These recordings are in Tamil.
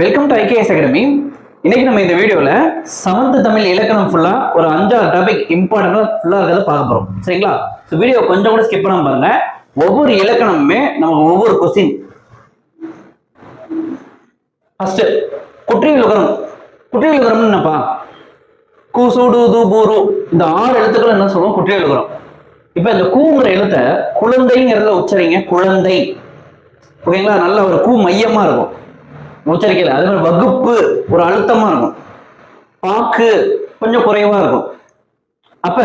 வெல்கம் டு ஐகேஎஸ் அகாடமி இன்னைக்கு நம்ம இந்த வீடியோவில் செவன்த் தமிழ் இலக்கணம் ஃபுல்லாக ஒரு அஞ்சாறு டாபிக் இம்பார்ட்டண்டாக ஃபுல்லாக இருக்கிறத பார்க்க போகிறோம் சரிங்களா? ஸோ வீடியோ கொஞ்சம் கூட ஸ்கிப் பண்ணாம பாருங்க. ஒவ்வொரு இலக்கணமுமே நமக்கு ஒவ்வொரு கொஸ்டின் ஃபர்ஸ்ட் குற்றியல் உகரம் குற்றியல் உகரம் என்னப்பா? கூசூடு சுடு பூரு இந்த ஆறு எழுத்துக்கள் என்ன சொல்லுவோம்? குற்றியல் உகரம் இப்போ இந்த கூங்கிற எழுத்தை குழந்தைங்கிறத உச்சரிங்க குழந்தை. ஓகேங்களா? நல்ல ஒரு கூ மையமா இருக்கும். உச்சரிக்கல அதே மாதிரி வகுப்பு ஒரு அழுத்தமா இருக்கும். பாக்கு கொஞ்சம் குறைவா இருக்கும். அப்ப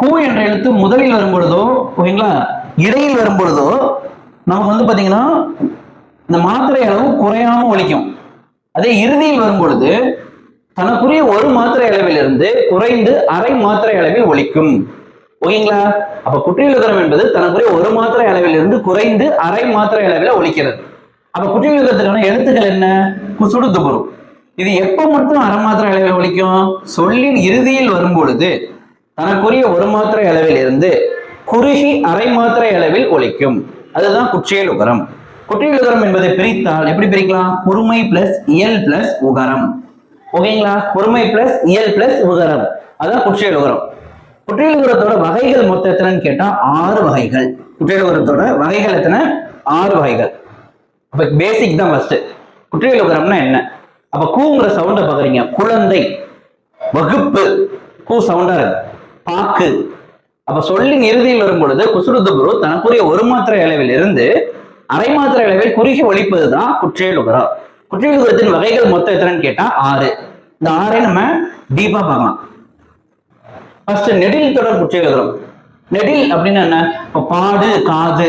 கூ என்ற எழுத்து முதலில் வரும் பொழுதோ ஓகேங்களா? இடையில் வரும் பொழுதோ நமக்கு வந்து பாத்தீங்கன்னா இந்த மாத்திரை அளவு குறையாம ஒலிக்கும் அதே இறுதியில் வரும் பொழுது தனக்குரிய ஒரு மாத்திரை அளவிலிருந்து குறைந்து அரை மாத்திரை அளவில் ஒழிக்கும். ஓகேங்களா? அப்ப குற்றியலுகரம் என்பது தனக்குரிய ஒரு மாத்திரை அளவிலிருந்து குறைந்து அரை மாத்திரை அளவில் ஒழிக்கிறது. அப்ப குற்றியலுகரத்துக்கான எழுத்துக்கள் என்ன? குசுடு துபுரு இது எப்ப மட்டும் அரை மாத்திரை அளவில் ஒழிக்கும்? சொல்லின் இறுதியில் வரும் பொழுது தனக்குரிய ஒரு மாத்திரை அளவில் இருந்து குறுகி அரை மாத்திரை அளவில் ஒழிக்கும். அதுதான் குற்றியல் உகரம். குற்றியல் உகரம் என்பதை பிரித்தால் எப்படி பிரிக்கலாம்? குறுமை பிளஸ் இயல் பிளஸ் உகரம். ஓகேங்களா? குறுமை பிளஸ் இயல் பிளஸ் உகரம். அதான் குற்றியல் உகரம். குற்றியல் உகரத்தோட வகைகள் மொத்தம் எத்தனைன்னு கேட்டா ஆறு வகைகள். குற்றியல் உகரத்தோட வகைகள் எத்தனை? ஆறு வகைகள். அப்ப பேசிக் தான் ஃபர்ஸ்ட் குற்றவியல் உகரம்னா என்ன? அப்ப கூங்கிற சவுண்ட பார்க்குறீங்க. குழந்தை வகுப்பு கூ சவுண்டா இருக்கு. பாக்கு. அப்ப சொல்லின் இறுதியில் வரும் பொழுது குசுருதுபுரு தனக்குரிய ஒரு மாத்திரை அளவில் இருந்து அரை மாத்திரை அளவில் குறுகி ஒழிப்பதுதான் குற்றியல் உகரம் குற்றியல் உகரத்தின் வகைகள் மொத்தம் எத்தனைன்னு கேட்டா ஆறு. இந்த ஆறே நம்ம டீப்பா பார்க்கலாம். ஃபர்ஸ்ட் நெடில் தொடர் குற்றியல் உகரம் நெடில் அப்படின்னா என்ன? இப்போ பாடு காது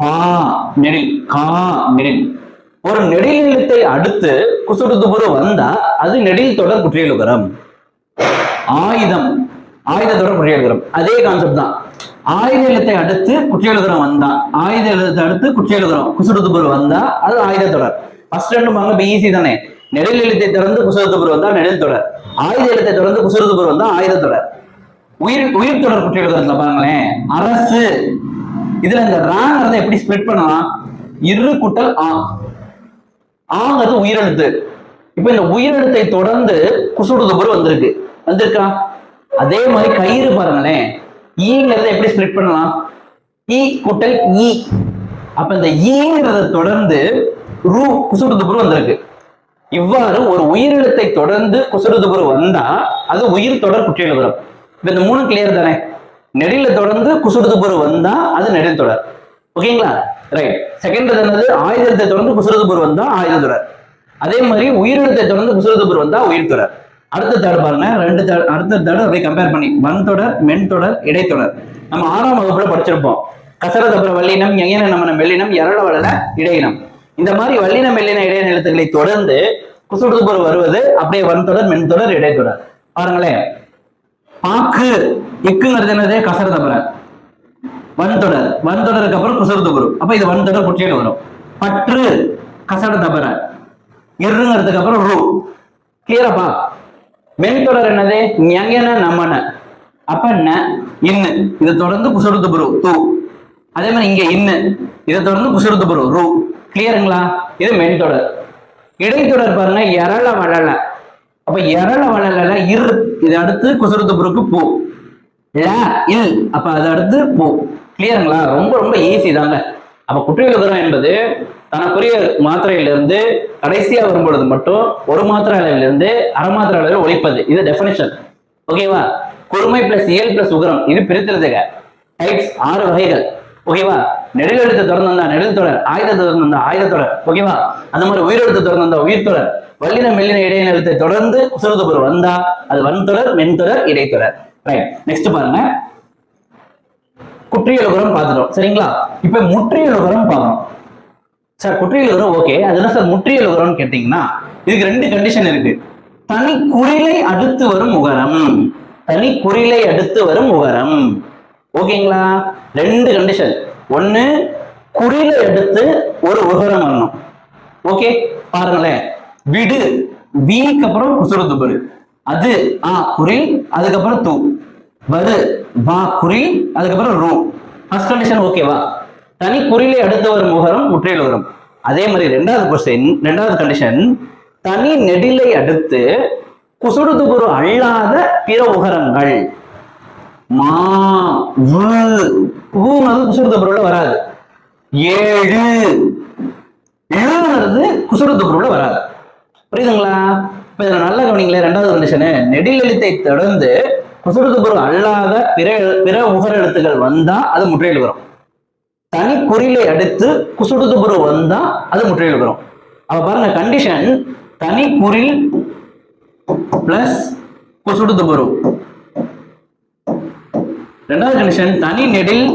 பா நெடில் கா நெடில் ஒரு நெடில் எழுத்தை அடுத்து குசுடுதுபுரு வந்தா அது நெடில் தொடர் குற்றியலுகரம். ஆயுதம் ஆயுத தொடர் குற்றியலுகரம். அதே கான்செப்ட் தான். ஆயுத எழுத்தை அடுத்து குற்றியலுகரம் வந்தா ஆயுத எழுத்தை அடுத்து குற்றியலுகரம். குசுடுதுபுரு வந்தா அது ஆயுத தொடர். ஃபர்ஸ்ட் ரெண்டு வாங்க பிஇசி தானே. நெடில் எழுத்தை தொடர்ந்து குசுடுதுபுரு வந்தா நெடில் தொடர். ஆயுத எழுத்தை தொடர்ந்து குசுடுதுபுரு வந்தா ஆயுத தொடர். உயிர் உயிர் தொடர் குற்றியலுகரத்துல பாருங்களேன். அரசு இதுல இந்த ராங்கிறத எப்படி ஸ்ப்ளிட் பண்ணலாம்? இரு குட்டல் ஆ. ஆங்கிறது உயிரெழுத்து. இப்ப இந்த உயிரெழுத்தை தொடர்ந்து குசுடுதுபுரு வந்திருக்கு. வந்திருக்கா? அதே மாதிரி கயிறு பாருங்களேன். E ஈங்கிறத எப்படி ஸ்ப்ளிட் பண்ணலாம்? E ஈ குட்டல் ஈ e. அப்ப இந்த ஈங்கிறத தொடர்ந்து ரூ குசுடுதுபுரு வந்திருக்கு. இவ்வாறு ஒரு உயிரிழத்தை தொடர்ந்து குசுடுதுபுரு வந்தா அது உயிர் தொடர் குற்றியலுகரம் இப்ப இந்த மூணு கிளியர் தானே? நெடில தொடர்ந்து குசுடுதுபுரு வந்தா அது நெடில் தொடர். ஓகேங்களா? ரைட் செகண்ட் என்னது? ஆயுதத்தை தொடர்ந்து குசுடுதுபுரு வந்தா ஆயுத தொடர். அதே மாதிரி உயிரிழத்தை தொடர்ந்து குசுடுதுபுரு வந்தா உயிர் தொடர். அடுத்த தேர்ட் பாருங்க. ரெண்டு தேர்ட் அடுத்த தேர்ட் அப்படியே கம்பேர் பண்ணி. வன் தொடர் மென் தொடர் இடைத்தொடர் நம்ம ஆறாம் வகுப்புல படிச்சிருப்போம். கசரதபுர வல்லினம் எங்கன நம்ம மெல்லினம் எரள வளன இடையினம் இந்த மாதிரி வல்லின மெல்லின இடையின எழுத்துக்களை தொடர்ந்து குசுடுதுபுரு வருவது அப்படியே வன் தொடர் மென் தொடர் இடைத்தொடர் பாருங்களேன். பாக்கு இக்குங்கிறது என்னது? கசரதபுர வன்தொடர். வன்தொடருக்கு அப்புறம் குசருது வரும் அப்ப இது வன்தொடர் குற்றியல் வரும். பற்று கசட தபர இருங்கிறதுக்கு அப்புறம் ரூ. கிளியராப்பா மென்தொடர் என்னது? ஞங்கன நம்மன அப்ப என்ன இன்னு. இதை தொடர்ந்து குசருது புரு தூ. அதே மாதிரி இங்க இன்னு. இதை தொடர்ந்து குசருது புரு ரூ. கிளியருங்களா இது மென்தொடர். இடைத்தொடர் பாருங்க எரள வளல அப்ப எரள வளல இரு. இது அடுத்து குசருது போ. பூ இல் அப்ப அது அடுத்து பூ. கிளியருங்களா ரொம்ப ரொம்ப ஈஸி தாங்க. அப்ப குற்றியலுகரம் என்பது தனக்குரிய மாத்திரையிலிருந்து கடைசியா வரும்பொழுது மட்டும் ஒரு மாத்திரை அளவிலிருந்து அரை மாத்திரை அளவில் ஒழிப்பது. இது டெபினிஷன் ஓகேவா கொடுமை பிளஸ் இயல் பிளஸ் உகரம். இது பிரித்திருந்துக டைப்ஸ் ஆறு வகைகள். ஓகேவா நெடுகெழுத்து தொடர்ந்து வந்தா நெடில் தொடர் ஆயுதத்தை வந்தா ஆயுத தொடர் ஓகேவா அந்த மாதிரி உயிரெழுத்து தொடர்ந்து வந்தா உயிர் தொடர் வல்லின மெல்லின இடைநிலத்தை தொடர்ந்து குசுறுதுபுரு வந்தா அது வன்தொடர் மென்தொடர் இடைத்தொடர். ரைட் நெக்ஸ்ட் பாருங்க. குற்றியலுகரம் பார்த்துட்டோம். சரிங்களா? இப்ப முற்றியலுகரம் பார்க்கணும். சார் குற்றியலுகரம் ஓகே அது என்ன சார் முற்றியலுகரம்னு கேட்டீங்கன்னா இதுக்கு ரெண்டு கண்டிஷன் இருக்கு. தனி குரிலை அடுத்து வரும் உகரம். தனி குரிலை அடுத்து வரும் உகரம். ஓகேங்களா? ரெண்டு கண்டிஷன் ஒன்று குறியில எடுத்து ஒரு உகரம் வரணும். ஓகே? பாருங்களேன். விடு. வீக்கு அப்புறம் குசுறுதுபரு அது ஆ குறி அதுக்கப்புறம் தூ. வரு வா குறி அதுக்கப்புறம் ரூ. ஃபர்ஸ்ட் கண்டிஷன் ஓகேவா தனி குறியில அடுத்து வரும் முகரம் முற்றையில் வரும் அதே மாதிரி ரெண்டாவது கொஸ்டின் ரெண்டாவது கண்டிஷன் தனி நெடிலை அடுத்து குசுடுதுபுரு அல்லாத பிற உகரங்கள். மா ஊங்கிறது குசுடுதுபுருல வராது. ஏழு. எழுங்கிறது குசுடுதுபுருல வராது. புரியுதுங்களா? இப்ப இதுல நல்ல கவனிங்களே ரெண்டாவது கண்டிஷனு நெடில் தொடர்ந்து தொடர்ந்து பொருள் அல்லாத பிற பிற உகர எழுத்துக்கள் வந்தா அது முற்றையில் வரும். தனி குறிலை அடுத்து குசுடுதுபுரு வந்தா அது முற்றையில் வரும். அப்ப பாருங்க கண்டிஷன் தனி குறில் பிளஸ் குசுடுதுபுரு ரெண்டாவது கண்டிஷன் தனி நெடில்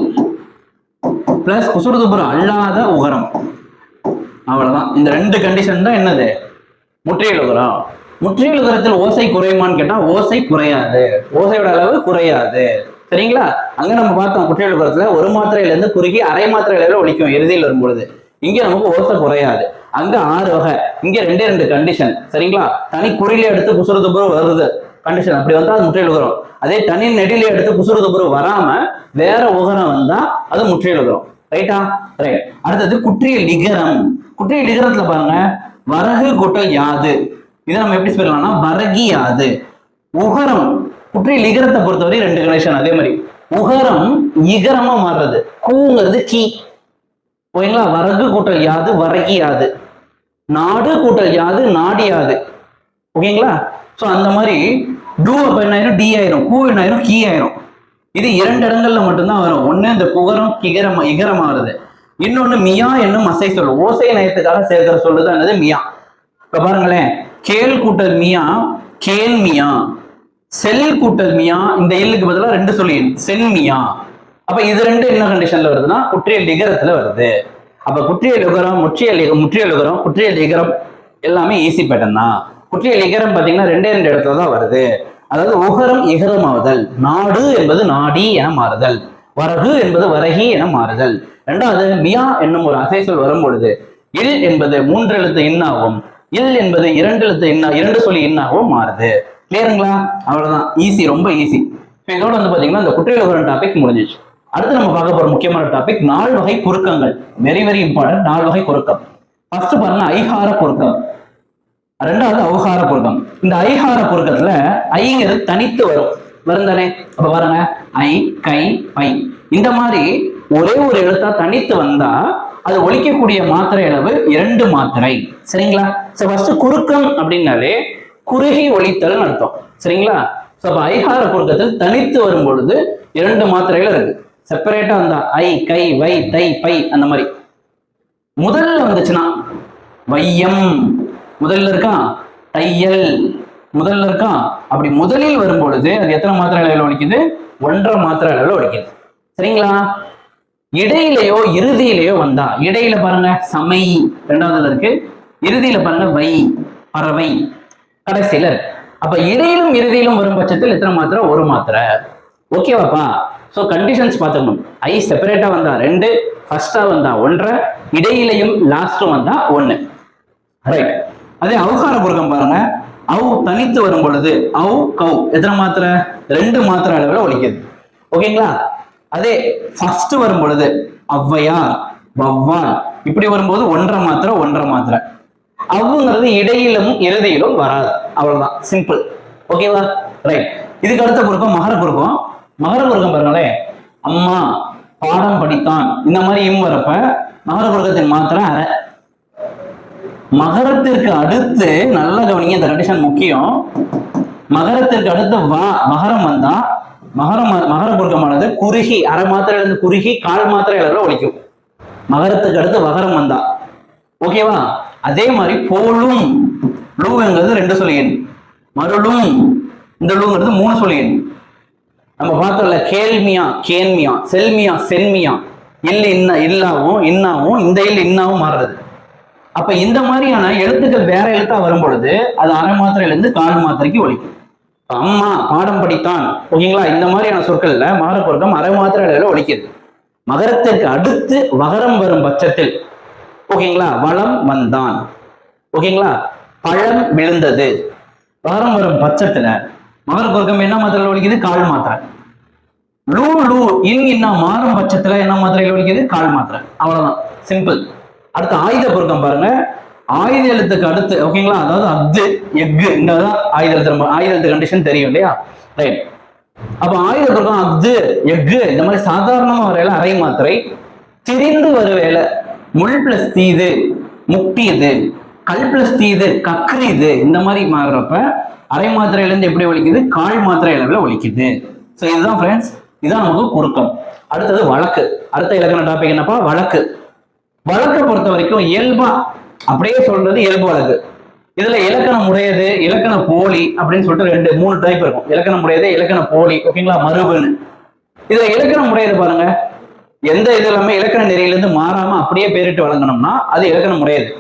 பிளஸ் குசுடுதுபுரு அல்லாத உகரம். அவ்வளவுதான். இந்த ரெண்டு கண்டிஷன் தான் என்னது? முற்றியல் உகரம் முற்றியல் உகரத்தில் ஓசை குறையுமான்னு கேட்டா ஓசை குறையாது. ஓசையோட அளவு குறையாது. சரிங்களா? அங்க நம்ம பார்த்தோம் குற்றியல் உகரத்துல ஒரு மாத்திரையில இருந்து குறுகி அரை மாத்திரையில ஒழிக்கும் இறுதியில் வரும்பொழுது. இங்க நமக்கு ஓசை குறையாது. அங்க ஆறு வகை. இங்க ரெண்டே ரெண்டு கண்டிஷன் சரிங்களா? தனி குறியில எடுத்து குசுறுதுபுறம் வருது. கண்டிஷன் அப்படி வந்தால் அது முற்றியல் உகரம் அதே தனி நெடில எடுத்து குசுறுதுபுறம் வராம வேற உகரம் வந்தா அது முற்றியல் உகரம் ரைட்டா ரைட் அடுத்தது குற்றிய நிகரம். குற்றிய நிகரத்துல பாருங்க வரகு கூட்டல் யாது? இதை நம்ம எப்படி சொல்லலாம்னா வரகி யாது. உகரம். குற்றிய நிகரத்தை பொறுத்தவரை ரெண்டு கணேஷன் அதே மாதிரி உகரம் இகரமா மாறுறது. கூங்கிறது கீ. ஓகேங்களா? வரகு கூட்டல் யாது வரகி யாது. நாடு கூட்டல் யாது நாடி யாது. ஓகேங்களா? ஸோ அந்த மாதிரி டூ அப்ப என்ன ஆயிரும்? டி ஆயிரும். கூ என்ன ஆயிரும்? கீ ஆயிரும். இது இரண்டு இடங்கள்ல மட்டும்தான் வரும். ஒண்ணு இந்த குகரம் கிகரம் இகரம் ஆறுது இன்னொன்னு மியா என்னும் அசை சொல். ஓசை நயத்துக்காக சேர்க்கிற சொல்லுதான் என்னது? மியா. இப்போ பாருங்களேன். கேள் கூட்டல் மியா கேள் மியா. செல் கூட்டல் மியா இந்த எல்லுக்கு பதிலா ரெண்டு சொல்லி. சென்மியா அப்ப இது ரெண்டு என்ன கண்டிஷன்ல வருதுன்னா? குற்றியல் நிகரத்துல வருது. அப்ப குற்றியல் யுகரம் முற்றியல் முற்றியல் யுகரம் குற்றியல் நிகரம் எல்லாமே ஈஸி பேட்டன் தான். குற்றியல் நிகரம் பாத்தீங்கன்னா ரெண்டே ரெண்டு இடத்துல தான் வருது. அதாவது உகரம் இகரமாவுதல் நாடு என்பது நாடி என மாறுதல் வரகு என்பது வரகி என மாறுதல். ரெண்டாவது மியா என்னும் ஒரு அசைசொல் வரும் பொழுது இல் என்பது மூன்று எழுத்து இன்னாகும் இல் என்பது இரண்டு எழுத்து இன்னா இரண்டு சொல்லி இன்னாகவும் மாறுது. கிளியருங்களா அவ்வளவுதான். ஈஸி ரொம்ப ஈஸி இப்போ இதோட வந்து பாத்தீங்கன்னா இந்த குற்றியல் உகரம் டாபிக் முடிஞ்சிச்சு. அடுத்து நம்ம பார்க்க போற முக்கியமான டாபிக் நால் வகை குறுக்கங்கள். வெரி வெரி இம்பார்ட்டன்ட் நால் வகை குறுக்கம். ஃபர்ஸ்ட் பாருங்க ஐஹார குறுக்கம். ரெண்டாவது அவகார குறுக்கம் இந்த ஐகார குறுக்கத்துல ஐங்கிறது தனித்து வரும். வரும் தானே அப்ப பாருங்க. ஐ கை பை. இந்த மாதிரி ஒரே ஒரு எழுத்தா தனித்து வந்தா அது ஒழிக்கக்கூடிய மாத்திரை அளவு இரண்டு மாத்திரை. சரிங்களா? சோ ஃபர்ஸ்ட் குறுக்கம் அப்படின்னாலே குறுகி ஒழித்தல் அர்த்தம். சரிங்களா? சோ அப்ப ஐகார குறுக்கத்தில் தனித்து வரும் பொழுது இரண்டு மாத்திரைகள் இருக்கு. செப்பரேட்டா வந்தா ஐ கை வை தை பை அந்த மாதிரி. முதல்ல வந்துச்சுன்னா வையம். முதல்ல இருக்கா? தையல். முதல்ல இருக்கா? அப்படி முதலில் வரும் பொழுது அது எத்தனை மாத்திரை அளவில் ஒழிக்குது ஒன்றரை மாத்திரை அளவில் ஒழிக்குது சரிங்களா? இடையிலையோ இறுதியிலையோ வந்தா இடையில பாருங்க சமை. ரெண்டாவதுல இருக்கு. இறுதியில பாருங்க வை. பறவை. கடைசியில இருக்கு. அப்ப இடையிலும் இறுதியிலும் வரும் பட்சத்தில் எத்தனை மாத்திரை? ஒரு மாத்திரை. ஓகேவாப்பா ஸோ கண்டிஷன்ஸ் பார்த்துக்கணும். ஐ செப்பரேட்டா வந்தா ரெண்டு ஃபர்ஸ்டா வந்தா ஒன்றரை இடையிலையும் லாஸ்ட்டும் வந்தா ஒன்று ரைட் அதே அவுகார குறுக்கம் பாருங்க. அவு தனித்து வரும் பொழுது அவு கவு. எத்தனை மாத்திரை? ரெண்டு மாத்திரை அளவில் ஒழிக்குது ஓகேங்களா? அதே ஃபர்ஸ்ட் வரும் பொழுது ஔவையார் வவ்வால். இப்படி வரும்போது ஒன்றரை மாத்திரை ஒன்றரை மாத்திரை. அவ்வுங்கிறது இடையிலும் இறுதியிலும் வராது. அவ்வளவுதான். சிம்பிள் ஓகேவா? ரைட் இதுக்கு அடுத்த குறுக்கம் மகர குறுக்கம் மகர குறுக்கம் பாருங்களேன் அம்மா பாடம் படித்தான். இந்த மாதிரி இம் வரப்ப மகர குறுக்கத்தின் மாத்திரை அரை. மகரத்திற்கு அடுத்து நல்ல கவனிங்க இந்த கண்டிஷன் முக்கியம். மகரத்திற்கு அடுத்து வா மகரம் வந்தா மகரம் மகர குறுக்கமானது குறுகி அரை மாத்திரையில இருந்து குறுகி கால் மாத்திரை அளவில் ஒழிக்கும். மகரத்துக்கு அடுத்து மகரம் வந்தா. ஓகேவா அதே மாதிரி போலும். லூங்கிறது ரெண்டு சொல்லியன் மருளும் இந்த லூங்கிறது மூணு சொல்லியன் நம்ம பார்த்தோம்ல கேள்மியா கேன்மியா செல்மியா சென்மியா. இல் இன்ன இல்லாவும் இன்னாவும் இந்த இல் இன்னாவும் மாறுறது. அப்ப இந்த மாதிரியான எழுத்துக்கள் வேற எழுத்தா வரும் பொழுது அது அரை மாத்திரையில இருந்து கால் மாத்திரைக்கு ஒழிக்கும். அம்மா பாடம் படித்தான் ஓகேங்களா? இந்த மாதிரியான சொற்கள்ல மாறப்பொருத்தம் அரை மாத்திரை அளவில் ஒழிக்குது மகரத்திற்கு அடுத்து வகரம் வரும் பட்சத்தில் ஓகேங்களா? வளம் வந்தான். ஓகேங்களா? பழம் விழுந்தது. வகரம் வரும் பட்சத்துல மகர பொருத்தம் என்ன மாத்திரையில் ஒழிக்குது? கால் மாத்திரை. லூ லூ இன் இன்னா மாறும் பட்சத்துல என்ன மாத்திரையில் ஒழிக்குது? கால் மாத்திரை. அவ்வளவுதான். சிம்பிள் அடுத்து ஆயுத பொருக்கம் பாருங்க. ஆயுத எழுத்துக்கு அடுத்து ஓகேங்களா அதாவது அத்து எஃகு இந்த ஆயுத எழுத்து. ஆயுத எழுத்து கண்டிஷன் தெரியும் இல்லையா? ரைட் அப்ப ஆயுத பொருக்கம் அத்து எஃகு இந்த மாதிரி சாதாரணமா வரையில அரை மாத்திரை. திரிந்து வருவேல முள் பிளஸ் தீது முக்தியது கல் பிளஸ் தீது கக்ரிது இந்த மாதிரி மாறுறப்ப அரை மாத்திரையில இருந்து எப்படி ஒலிக்குது? கால் மாத்திரை அளவில் ஒலிக்குது. ஸோ இதுதான் ஃப்ரெண்ட்ஸ் இதுதான் நமக்கு குறுக்கம் அடுத்தது வழக்கு. அடுத்த இலக்கண டாபிக் என்னப்பா? வழக்கு. வழக்கை பொறுத்த வரைக்கும் இயல்பா அப்படியே சொல்றது இயல்பு வழக்கு. இதுல இலக்கணம் உடையது இலக்கண போலி அப்படின்னு சொல்லிட்டு ரெண்டு மூணு டைப் இருக்கும். இலக்கணம் உடையது இலக்கண போலி ஓகேங்களா? மறுபுன்னு இதுல இலக்கணம் உடையது பாருங்க? எந்த இது இல்லாமல் இலக்கண நெறியிலிருந்து மாறாம அப்படியே பேரிட்டு வழங்கணும்னா அது இலக்கணம் உடையது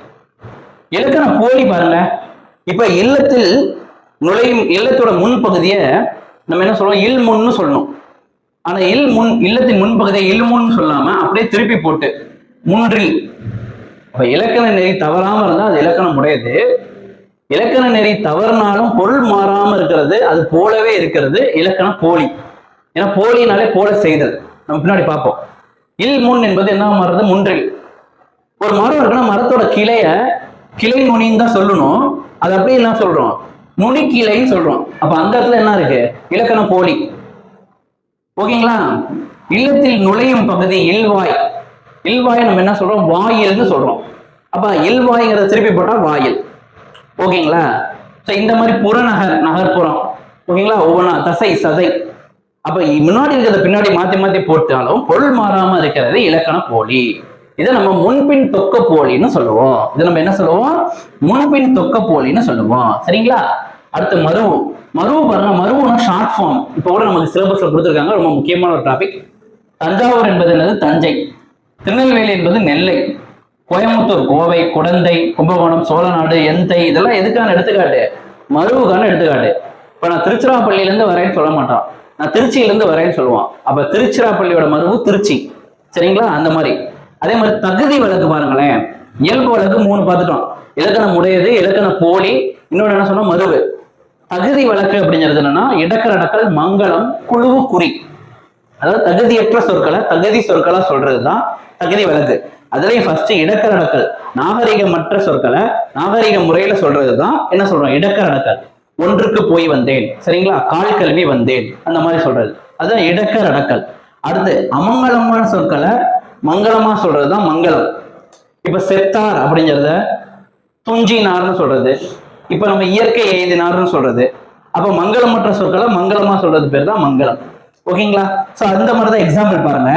இலக்கண போலி பாருங்க. இப்ப இல்லத்தில் நுழையும் இல்லத்தோட முன்பகுதியை நம்ம என்ன சொல்லுவோம் இல் முன்னு சொல்லணும். ஆனா இல் முன் இல்லத்தின் முன்பகுதியை இல் முன்னு சொல்லாம அப்படியே திருப்பி போட்டு முன்றில். அப்ப இலக்கண நெறி தவறாம இருந்தா அது இலக்கணம் உடையது. இலக்கண நெறி தவறுனாலும் பொருள் மாறாம இருக்கிறது அது போலவே இருக்கிறது. இலக்கண போலி. ஏன்னா போலினாலே போல செய்தல். நம்ம பின்னாடி பார்ப்போம். இல் முன் என்பது என்ன மாறுறது? முன்றில். ஒரு மரம் இருக்குன்னா மரத்தோட கிளைய கிளை நுனின்னு தான் சொல்லணும். அது அப்படியே என்ன சொல்றோம்? நுனி கிளைன்னு சொல்றோம். அப்ப அந்த இடத்துல என்ன இருக்கு? இலக்கணம் போலி. ஓகேங்களா? இல்லத்தில் நுழையும் பகுதி இல்வாய். இல்வாயை நம்ம என்ன சொல்றோம்? வாயில்னு சொல்றோம். அப்ப இல்வாய்ங்கிறத திருப்பி போட்டா வாயில். ஓகேங்களா? ஸோ இந்த மாதிரி புறநகர் நகர்ப்புறம். ஓகேங்களா? ஒவ்வொன்றா தசை சதை. அப்ப முன்னாடி இருக்கிறத பின்னாடி மாத்தி மாத்தி போட்டாலும் பொருள் மாறாம இருக்கிறது இலக்கண போலி. இதை நம்ம முன்பின் தொக்க போலின்னு சொல்லுவோம். இதை நம்ம என்ன சொல்லுவோம்? முன்பின் தொக்க போலின்னு சொல்லுவோம். சரிங்களா? அடுத்து மருவு. மருவு பாருங்க மருவுனா ஷார்ட் ஃபார்ம் இப்போ கூட நமக்கு சிலபஸ்ல கொடுத்துருக்காங்க. ரொம்ப முக்கியமான ஒரு டாபிக் தஞ்சாவூர் என்பது என்னது? தஞ்சை. திருநெல்வேலி என்பது நெல்லை. கோயம்புத்தூர் கோவை குடந்தை கும்பகோணம் சோழநாடு எந்தை இதெல்லாம் எதுக்கான எடுத்துக்காட்டு? மருவுக்கான எடுத்துக்காட்டு. இப்போ நான் திருச்சிராப்பள்ளியிலேருந்து வரேன்னு சொல்ல மாட்டான். நான் திருச்சியிலேருந்து வரேன்னு சொல்லுவான். அப்போ திருச்சிராப்பள்ளியோட மருவு திருச்சி. சரிங்களா? அந்த மாதிரி. அதே மாதிரி தகுதி வழக்கு பாருங்களேன். இயல்பு வழக்கு மூணு பார்த்துட்டோம். இலக்கணம் உடையது இலக்கண போலி இன்னொன்று என்ன சொன்னால் மருவு. தகுதி வழக்கு அப்படிங்கிறது என்னன்னா இடக்கல் அடக்கல் மங்களம் குழுவு குறி அதாவது தகுதியற்ற சொற்களை தகுதி சொற்களா சொல்றதுதான் தகுதி வழக்கு அதுலயும் ஃபர்ஸ்ட் இடக்கல் நாகரிகமற்ற சொற்களை நாகரிக முறையில சொல்றதுதான் என்ன சொல்றோம் இடக்கல் ஒன்றுக்கு போய் வந்தேன். சரிங்களா? கால் கல்வி வந்தேன். அந்த மாதிரி சொல்றது. அதுதான் இடக்கரணக்கள் அடுத்து அமங்கலமான சொற்களை மங்களமா சொல்றதுதான் மங்களம். இப்ப செத்தார் அப்படிங்கிறத துஞ்சினார்னு சொல்றது. இப்ப நம்ம இயற்கை எய்தினார்னு சொல்றது. அப்ப மங்களமற்ற சொற்களை மங்களமா சொல்றது பேர் தான் மங்களம். ஓகேங்களா? சோ அந்த மாதிரி தான் எக்ஸாம்பிள் பாருங்க.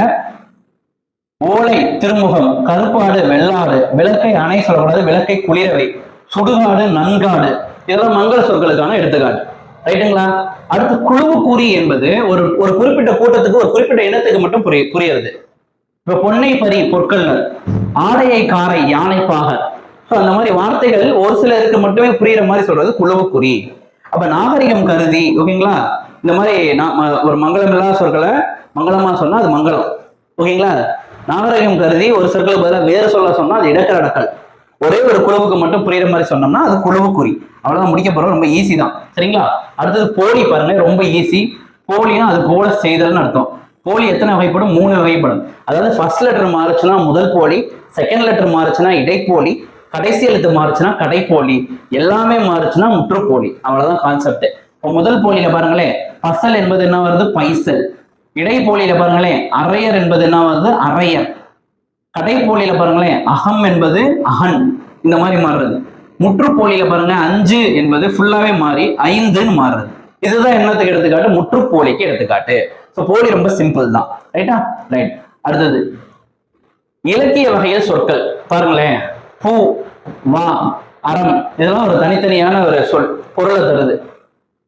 ஓலை திருமுகம் கருப்பாடு வெள்ளாடு விளக்கை அணை சொல்லக்கூடாது விளக்கை குளிரவை சுடுகாடு நன்காடு. இதெல்லாம் மங்கள சொற்களுக்கான எடுத்துக்காட்டு. ரைட்டுங்களா அடுத்து குழுவுக்குறி என்பது ஒரு ஒரு குறிப்பிட்ட கூட்டத்துக்கு ஒரு குறிப்பிட்ட இனத்துக்கு மட்டும் புரிய புரியுறது. இப்ப பொன்னை பறி பொற்கள் ஆடையை காரை யானை ஸோ அந்த மாதிரி வார்த்தைகள் ஒரு சிலருக்கு மட்டுமே புரியுற மாதிரி சொல்றது குழுவுக்குறி. அப்ப நாகரிகம் கருதி ஓகேங்களா? இந்த மாதிரி நான் ஒரு மங்களம் இல்லாத சொற்களை மங்களமா சொன்னா அது மங்களம். ஓகேங்களா? நாகரிகம் கருதி ஒரு சொற்களை பதிலாக வேறு சொல்ல சொன்னா அது இடக்கல் அடக்கல். ஒரே ஒரு குழுவுக்கு மட்டும் புரியுற மாதிரி சொன்னோம்னா அது குழுவுக்குறி. அவ்வளோதான் முடிக்க போகிறோம் ரொம்ப ஈஸி தான். சரிங்களா? அடுத்தது போலி பாருங்க ரொம்ப ஈஸி போலினா அது போல செய்தல்னு அர்த்தம். போலி எத்தனை வகைப்படும்? மூணு வகைப்படும். அதாவது ஃபர்ஸ்ட் லெட்டர் மாறுச்சுன்னா முதல் போலி செகண்ட் லெட்டர் மாறுச்சுன்னா இடைப்போலி கடைசி எழுத்து மாறுச்சுன்னா கடைப்போலி எல்லாமே மாறுச்சுன்னா முற்றுப்போலி. அவ்வளவுதான் கான்செப்ட் இப்போ முதல் போலியில பாருங்களேன் பசல் என்பது என்ன வருது? பைசல். இடைப்போலியில பாருங்களேன் அரையர் என்பது என்ன வருது அரையர். கடைப்போலியில பாருங்களேன் அகம் என்பது அகன். இந்த மாதிரி மாறுறது. முற்றுப்போலியில பாருங்க அஞ்சு என்பது ஃபுல்லாவே மாறி ஐந்துன்னு மாறுறது. இதுதான் என்னத்துக்கு எடுத்துக்காட்டு? முற்றுப்போலிக்கு எடுத்துக்காட்டு. ஸோ போலி ரொம்ப சிம்பிள் தான். ரைட்டா ரைட் அடுத்தது இலக்கிய வகையில் சொற்கள். பாருங்களேன் பூ வா அறம். இதெல்லாம் ஒரு தனித்தனியான ஒரு சொல் பொருளை தருது.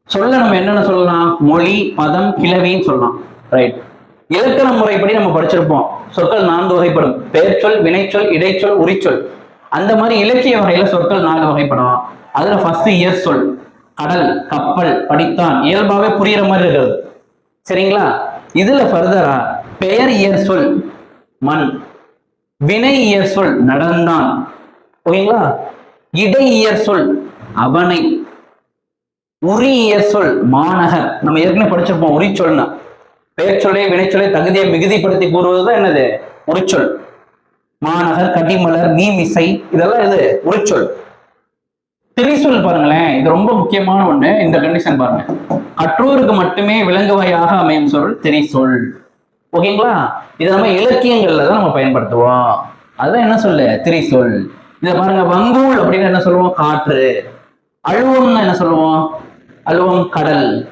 சொல்ல நம்ம என்னென்ன சொல்லலாம்? மொழி மதம் கிளவின்னு சொல்லலாம். ரைட் இலக்கண முறைப்படி நம்ம படிச்சிருப்போம். சொற்கள் நான்கு வகைப்படும். பெயர்ச்சொல் வினைச்சொல் இடைச்சொல் உரிச்சொல். அந்த மாதிரி இலக்கிய வகையில சொற்கள் நான்கு வகைப்படும் அதுல ஃபர்ஸ்ட் இயற் சொல் கடல் கப்பல் படித்தான் இயல்பாவே புரியுற மாதிரி இருக்கிறது. சரிங்களா? இதுல ஃபர்தரா பெயர் இயற் சொல் மண். வினை இயற் சொல் நடந்தான். ஓகேங்களா? இடை இயற் சொல் அவனை. உரி இயற் சொல் மாநகர். நம்ம ஏற்கனவே படிச்சிருப்போம் உரிச்சொல்னா. பெயர்ச்சொல்லை வினைச்சொல்லை தகுதியை மிகுதிப்படுத்தி கூறுவதுதான் என்னது? உரிச்சொல். மாநகர் கடிமலர் மீமிசை இதெல்லாம் இது உரிச்சொல். திரிசொல் பாருங்களேன் இது ரொம்ப முக்கியமான ஒண்ணு இந்த கண்டிஷன் பாருங்க. கற்றோருக்கு மட்டுமே விலங்குவையாக அமையும் சொல் திரிசொல். ஓகேங்களா? இதை நம்ம இலக்கியங்கள்ல தான் நம்ம பயன்படுத்துவோம். அதுதான் என்ன சொல்லு? திரிசொல். இதை பாருங்க வங்கூல் அப்படின்னு என்ன சொல்லுவோம்? காற்று. அழுவம்னா என்ன சொல்லுவோம்? அழுவம் கடல்.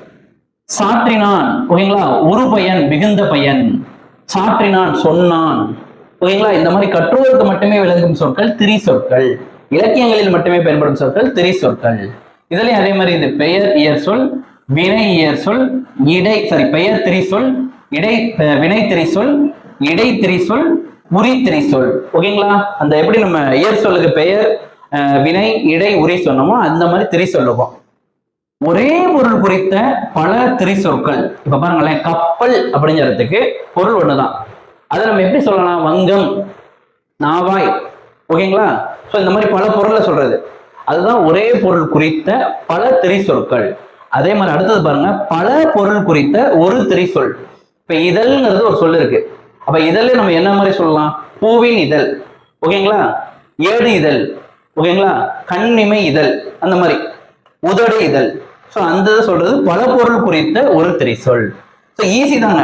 சாற்றினான் ஓகேங்களா ஒரு பையன் மிகுந்த பையன். சாற்றினான் சொன்னான். ஓகேங்களா இந்த மாதிரி கற்றோருக்கு மட்டுமே விளங்கும் சொற்கள் திரி சொற்கள். இலக்கியங்களில் மட்டுமே பயன்படும் சொற்கள் திரி சொற்கள். இதுலயும் அதே மாதிரி இந்த பெயர் இயர் சொல் வினை இயர் சொல் இடை சாரி பெயர் திரி சொல் இடை வினை திரி சொல் இடை திரி சொல் உரி திரி சொல். ஓகேங்களா அந்த எப்படி நம்ம இயர் சொல்லுக்கு பெயர் வினை இடை உரி சொன்னோமோ அந்த மாதிரி திரி சொல்லுவோம். ஒரே பொருள் குறித்த பல திரை சொற்கள் இப்ப பாருங்களேன் கப்பல் அப்படிங்கிறதுக்கு பொருள் ஒண்ணுதான். அதை நம்ம எப்படி சொல்லலாம்? வங்கம் நாவாய். ஓகேங்களா? ஸோ இந்த மாதிரி பல பொருளை சொல்றது. அதுதான் ஒரே பொருள் குறித்த பல திரை சொற்கள் அதே மாதிரி அடுத்தது பாருங்க பல பொருள் குறித்த ஒரு திரை சொல் இப்ப இதழ்ங்கிறது ஒரு சொல் இருக்கு. அப்ப இதழ் நம்ம என்ன மாதிரி சொல்லலாம்? பூவின் இதழ். ஓகேங்களா? ஏடு இதழ். ஓகேங்களா? கண்ணிமை இதழ். அந்த மாதிரி. உதடு இதழ். ஸோ அந்த சொல்றது பல பொருள் குறித்த ஒரு திரை சொல் ஸோ ஈஸி தாங்க.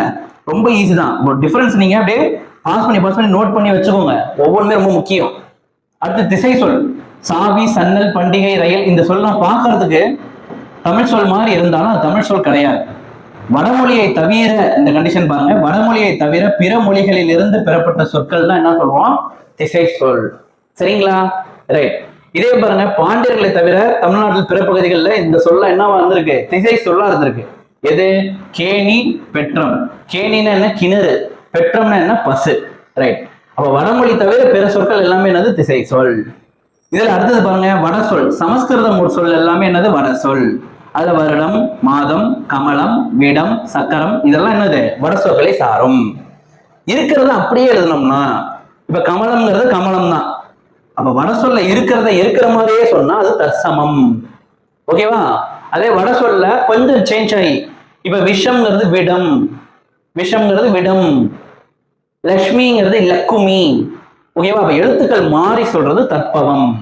ரொம்ப ஈஸி தான். டிஃபரன்ஸ் நீங்க அப்படியே பாஸ் பண்ணி பாஸ் பண்ணி நோட் பண்ணி வச்சுக்கோங்க. ஒவ்வொன்றுமே ரொம்ப முக்கியம். அடுத்து திசை சொல் சாவி சன்னல் பண்டிகை ரயில் இந்த சொல்லலாம் பார்க்கறதுக்கு தமிழ் சொல் மாதிரி இருந்தாலும் அது தமிழ் சொல் கிடையாது. வடமொழியை தவிர இந்த கண்டிஷன் பாருங்க. வடமொழியை தவிர பிற மொழிகளில் இருந்து பெறப்பட்ட சொற்கள் தான் என்ன சொல்லுவோம்? திசை சொல் சரிங்களா? ரைட் இதே பாருங்க பாண்டியர்களை தவிர தமிழ்நாட்டில் பிற பகுதிகளில் இந்த சொல்ல என்னவா இருந்திருக்கு திசை சொல்லா இருந்திருக்கு. எது? கேணி பெற்றம். கேணின்னா என்ன? கிணறு. பெற்றம்னா என்ன? பசு. ரைட் அப்ப வடமொழி தவிர பிற சொற்கள் எல்லாமே என்னது? திசை சொல். இதுல அடுத்தது பாருங்க வட சொல். சமஸ்கிருதம் ஒரு சொல் எல்லாமே என்னது? வட சொல். அதுல வருடம் மாதம் கமலம் விடம் சக்கரம் இதெல்லாம் என்னது? வட சொற்களை சாரும். இருக்கிறத அப்படியே எழுதணும்னா இப்ப கமலம்ங்கிறது கமலம் தான் அப்ப வட சொல்ல இருக்கிறத இருக்கிற மாதிரியே சொன்னா அது தற்சமம். ஓகேவா? அதே வட சொல்ல கொஞ்சம் சேஞ்ச் ஆகி இப்ப விஷம்ங்கிறது விடம். விஷம்ங்கிறது விடம். லக்ஷ்மிங்கிறது லக்குமி. ஓகேவா? அப்ப எழுத்துக்கள் மாறி சொல்றது தற்பவம்.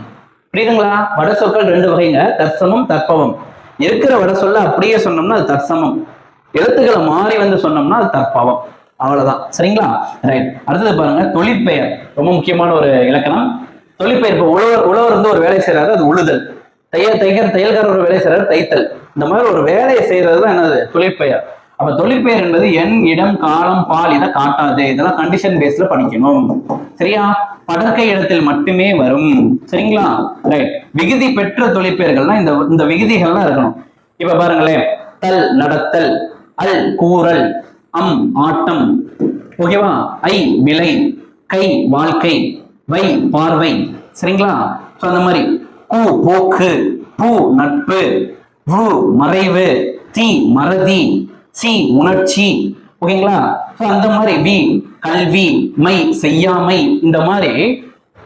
புரியுதுங்களா? வட சொற்கள் ரெண்டு வகைங்க. தற்சமம் தற்பவம். இருக்கிற வட சொல்ல அப்படியே சொன்னோம்னா அது தற்சமம். எழுத்துக்களை மாறி வந்து சொன்னோம்னா அது தற்பவம். அவ்வளவுதான். சரிங்களா? ரைட் அடுத்தது பாருங்க தொழிற்பெயர். ரொம்ப முக்கியமான ஒரு இலக்கணம். தொழிற்பெயர் இப்போ உழவர் உழவர் வந்து ஒரு வேலை செய்யறாரு அது உழுதல். தையல் தையர் தையல்காரர் ஒரு வேலை செய்யறாரு தைத்தல். இந்த மாதிரி ஒரு வேலையை செய்யறது தான் என்னது? தொழிற்பெயர். அப்ப தொழிற்பெயர் என்பது எண் இடம் காலம் பால் இதை காட்டாது. இதெல்லாம் கண்டிஷன் பேஸ்ல படிக்கணும். சரியா? படற்கை இடத்தில் மட்டுமே வரும். சரிங்களா? ரைட் விகுதி பெற்ற தொழிற்பெயர்கள்லாம் இந்த இந்த விகுதிகள்லாம் இருக்கணும். இப்ப பாருங்களேன். தல் நடத்தல். அல் கூறல். அம் ஆட்டம். ஓகேவா? ஐ விலை. கை வாழ்க்கை. வை பார்வை சரிங்களா? ஸோ அந்த மாதிரி. கூ போக்கு பூ நட்பு வு மறைவு தீ மறதி சி உணர்ச்சி. ஓகேங்களா? ஸோ அந்த மாதிரி வி கல்வி மை செய்யாமை இந்த மாதிரி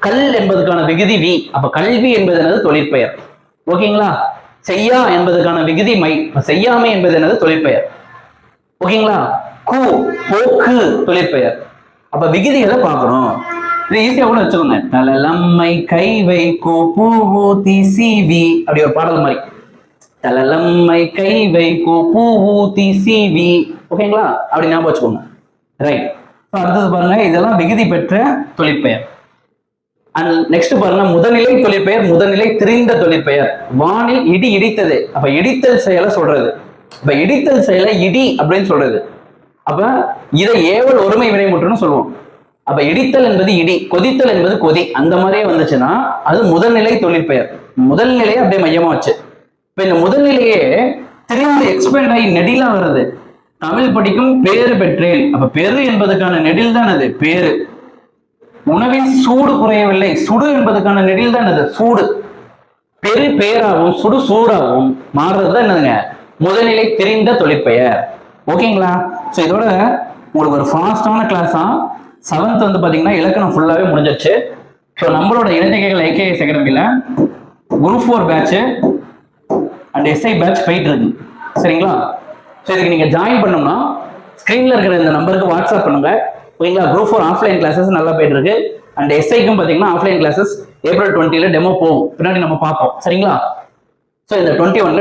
கல் என்பதற்கான விகுதி வி. அப்ப கல்வி என்பது என்னது? தொழிற்பெயர். ஓகேங்களா? செய்யா என்பதற்கான விகுதி மை. செய்யாமை என்பது என்னது? தொழிற்பெயர். ஓகேங்களா? கு போக்கு தொழிற்பெயர். அப்ப விகுதிகளை பார்க்கணும். ஈஸியா கூட வச்சுக்கோங்க. தலலம்மை கை வைக்கோ கு பூ சிவி அப்படி ஒரு பாடல் மாதிரி. தலலம்மை கை வைக்கோ கு பூ ஊத்தி சிவி ஓகேங்களா? அப்படி ஞாபகம் வச்சுக்கோங்க. ரைட் அடுத்தது பாருங்க இதெல்லாம் விகுதி பெற்ற தொழிற்பெயர். அண்ட் நெக்ஸ்ட் பாருங்க முதநிலை தொழிற்பெயர் முதநிலை திரிந்த தொழிற்பெயர். வானில் இடி இடித்தது. அப்ப இடித்தல் செயலை சொல்றது. இப்ப இடித்தல் செயலை இடி அப்படின்னு சொல்றது. அப்ப இதை ஏவல் ஒருமை வினைமுற்றுன்னு சொல்லுவோம். அப்ப இடித்தல் என்பது இடி கொதித்தல் என்பது கொதி. அந்த மாதிரியே வந்துச்சுன்னா அது முதல்நிலை தொழிற்பெயர். முதல் நிலையை அப்படியே மையமா வச்சு இப்ப இந்த முதல் நிலையே திரும்ப எக்ஸ்பேண்ட் ஆகி நெடிலா வருது. தமிழ் படிக்கும் பேரு பெற்றேன். அப்ப பெரு என்பதற்கான நெடில் தான் அது பேரு உணவின் சூடு குறையவில்லை. சுடு என்பதற்கான நெடில் தான் அது சூடு. பெரு பேராகவும் சுடு சூடாகவும் மாறுறது தான் என்னதுங்க? முதல்நிலை தெரிந்த தொழிற்பெயர். ஓகேங்களா? ஸோ இதோட உங்களுக்கு ஒரு ஃபாஸ்டான கிளாஸா செவன்த் வந்து பார்த்தீங்கன்னா இலக்கணம் ஃபுல்லாகவே முடிஞ்சிச்சு ஸோ நம்மளோட இளைஞர்கள் ஏகே செகண்டரியில் group four batch and SI batch போயிட்டு இருக்கு. சரிங்களா? ஸோ இதுக்கு நீங்கள் ஜாயின் பண்ணோம்னா ஸ்க்ரீனில் இருக்கிற இந்த நம்பருக்கு வாட்ஸ்அப் பண்ணுங்க. ஓகேங்களா? குரூப் ஃபோர் ஆஃப்லைன் கிளாஸஸ் நல்லா போயிட்டு இருக்கு. அண்ட் எஸ்ஐக்கும் பார்த்தீங்கன்னா ஆஃப்லைன் கிளாஸஸ் ஏப்ரல் டுவெண்ட்டியில் டெமோ போகும். பின்னாடி நம்ம பார்ப்போம். சரிங்களா? ஸோ இந்த டுவெண்ட்டி ஒன்ல